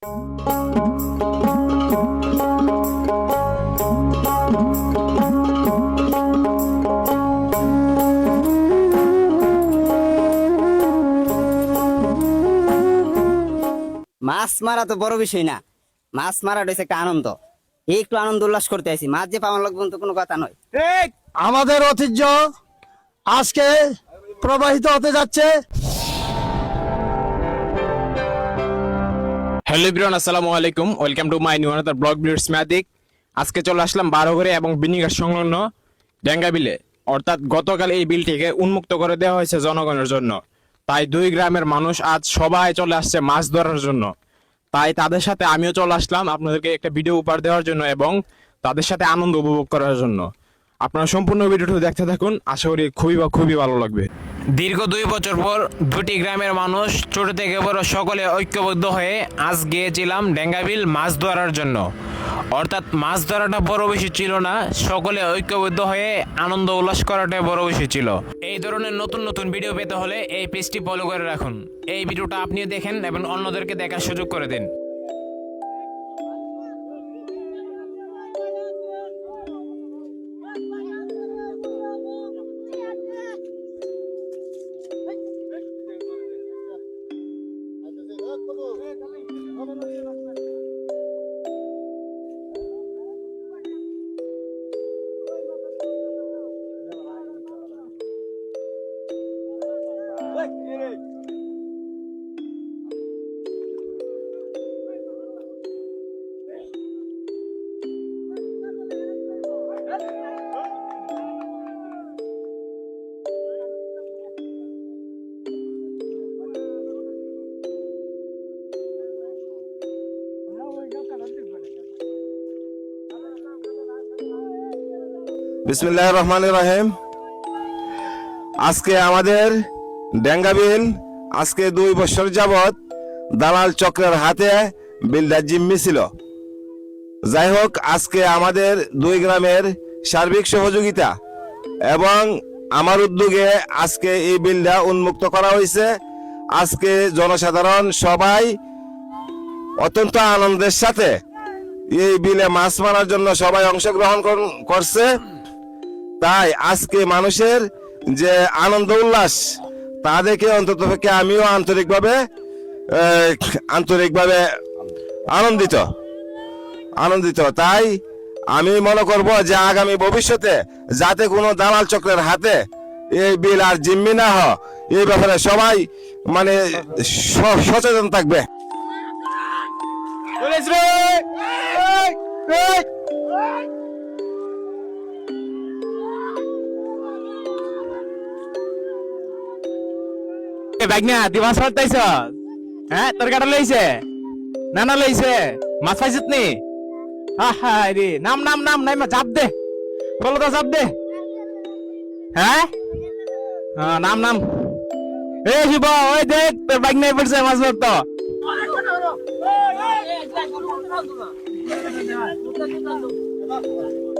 মাছ মারা তো বড় বিষয় না। মাছ মারাটা হচ্ছে একটা আনন্দ। একটু আনন্দ উল্লাস করতে আছি মাছ যে পাওয়ার লাগবে কোনো কথা নয়। আমাদের ঐতিহ্য আজকে প্রবাহিত হতে যাচ্ছে। হ্যালো এভরিওয়ান, আসসালামু আলাইকুম। Welcome to my new blog videos magic. আজকে চলে আসলাম বারোঘরে এবং বিনিগার সংলগ্ন ডেঙ্গা বিলে। অর্থাৎ গতকাল এই বিলটিকে উন্মুক্ত করে দেওয়া হয়েছে জনগণের জন্য। তাই দুই গ্রামের মানুষ আজ সবাই চলে আসছে মাছ ধরার জন্য। তাই তাদের সাথে আমিও চলে আসলাম আপনাদেরকে একটা ভিডিও উপহার দেওয়ার জন্য এবং তাদের সাথে আনন্দ উপভোগ করার জন্য। আপনারা সম্পূর্ণ ভিডিওটি দেখতে থাকুন। আশা করি খুবই বা খুবই ভালো লাগবে। দীর্ঘ দুই বছর পর দুটি গ্রামের মানুষ ছোট থেকে বড় সকলে ঐক্যবদ্ধ হয়ে আজ গিয়েছিলাম ডেঙ্গাবিল মাছ ধরার জন্য। অর্থাৎ মাছ ধরাটা বড় বেশি ছিল না, সকলে ঐক্যবদ্ধ হয়ে আনন্দ উল্লাস করাটা বড় বেশি ছিল। এই ধরনের নতুন নতুন ভিডিও পেতে হলে এই পেজটি ফলো করে রাখুন। এই ভিডিওটা আপনিও দেখেন এবং অন্যদেরকে দেখার সুযোগ করে দিন। বিসমিল্লাহ রহমান রাহিম। আজকে আমাদের ডেঙ্গাবিল আজকে দুই বছর যাবৎ দালাল চক্রের হাতে বিলটা জিম্মি ছিল। যাই হোক, আজকে আমাদের দুই গ্রামের সার্বিক সহযোগিতা এবং আমার উদ্যোগে আজকে এই বিলটা উন্মুক্ত করা হয়েছে। আজকে জনসাধারণ সবাই অত্যন্ত আনন্দের সাথে এই বিলে মাছ মারার জন্য সবাই অংশগ্রহণ কর- করছে। তাই আজকে মানুষের যে আনন্দ উল্লাস, তা দেখে অন্তত পক্ষে আমিও আন্তরিকভাবে আন্তরিকভাবে আনন্দিত আনন্দিত। তাই আমি মনে করব যে আগামী ভবিষ্যতে যাতে কোনো দালাল চক্রের হাতে এই বিল আর জিম্মি না হয়, এই ব্যাপারে সবাই মানে সচেতন থাকবে। বাইকনা তুই মাছ মারতাইছ হ্যাঁ তোর কাটা লইছে না না লইছে মাছ পাইছিস নি আহা রে নাম নাম নাম নাই মা চাপ দে বলো তো চাপ দে হ্যাঁ হ্যাঁ, নাম নাম এ শিব ওই দেখ তোর বাইক নাই পড়ছে মাছ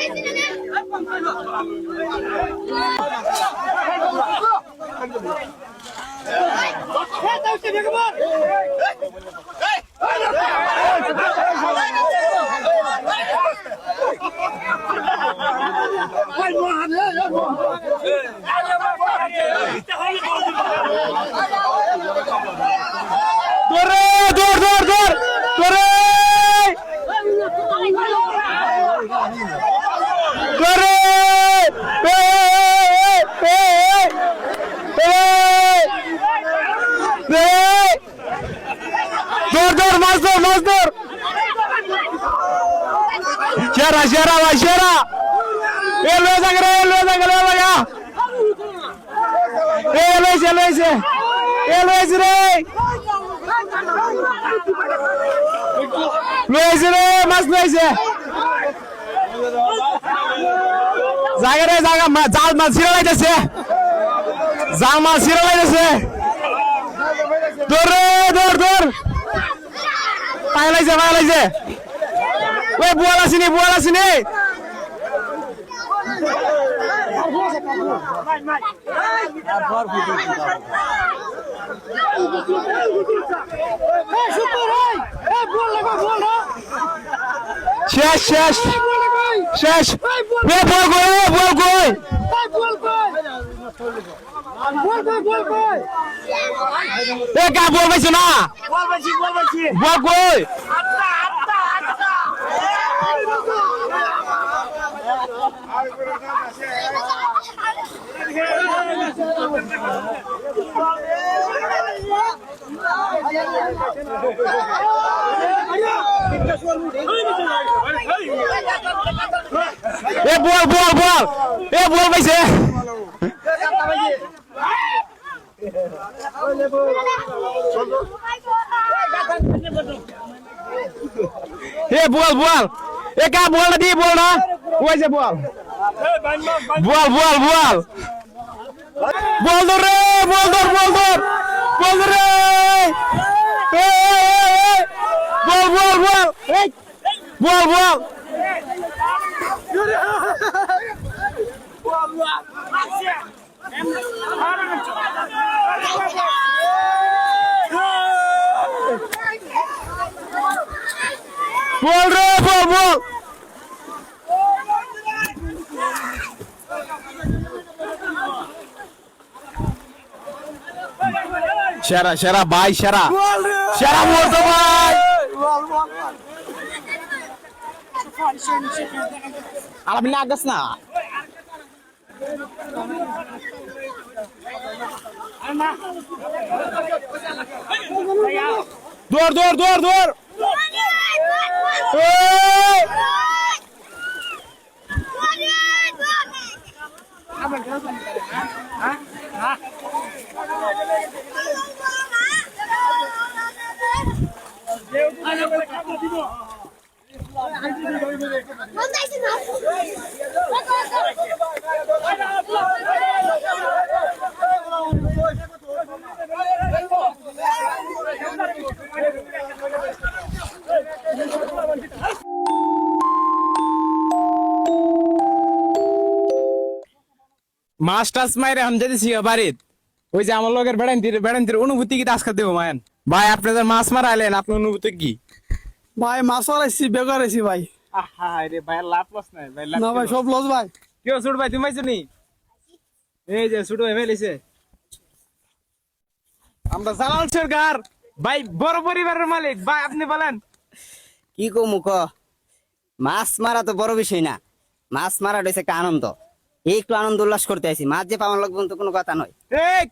মারতো ধরে ধর ধর ধর ধরে ধরে এ, এ, এ, এ, এ, ধর ধর এ লয়ে যাক রে এ লয়ে যাক রে ভাইয়া এ লইছে লইছে এ লইছে রে লইছে রে মাছ লইছে জায়গা রে জায়গা জাল মাছ ছিঁড়ে লাইতেছে জাল মাছ ছিঁড়ে লাইতেছে দৌড় রে দৌড় দৌড় পাই লাইছে পাই লাইছে ওই বুয়াল আসিনি বুয়াল আসিনি শেষ শেষ। শেষ। বল এ বল কই এ কা বল পাইছো না। বল কই এ বল বল বল। এ বল পাইছে এ বল বল এ কা বল দি বল না? ওই যে বল বল বল বল বল রে বল ধর বল ধর। বল রে। বল বল বল বল বল বল রে বল বল। সেরা সেরা ভাই সেরা। সেরা মুহূর্ত ভাই। আর আপনি আগাস না দৌড় দৌড় দৌড় দৌড় এই! মাছ টাছ মাইরে আমি যেতেছি বাড়িত ওই যে আমার লোকের বেড়ান্তির বেড়ান্তির অনুভূতি কি আজকে দেবো মায়েন ভাই আপনাদের মাছ মারা আইলেন আপনার অনুভূতি কি ভাই মাছ মারাইছি বেকার আছি ভাই। আহা রে ভাই লাভ লস নাই ভাই না ভাই সব লস ভাই। কেউ ছোট ভাই তুমি পাইছো নি এই যে ছোট ভাই ফেলেছে। আমরা জালাল সরকার ভাই বড় পরিবারের মালিক। ভাই আপনি বলেন। কি ক? মাছ মারা তো বড় বিষয় না। মাছ মারা হয়েছে একটা আনন্দ। এই একটু আনন্দ উল্লাস করতে আছি মাছ যে পাওয়ার লাগবে তো কোনো কথা নয়। এই!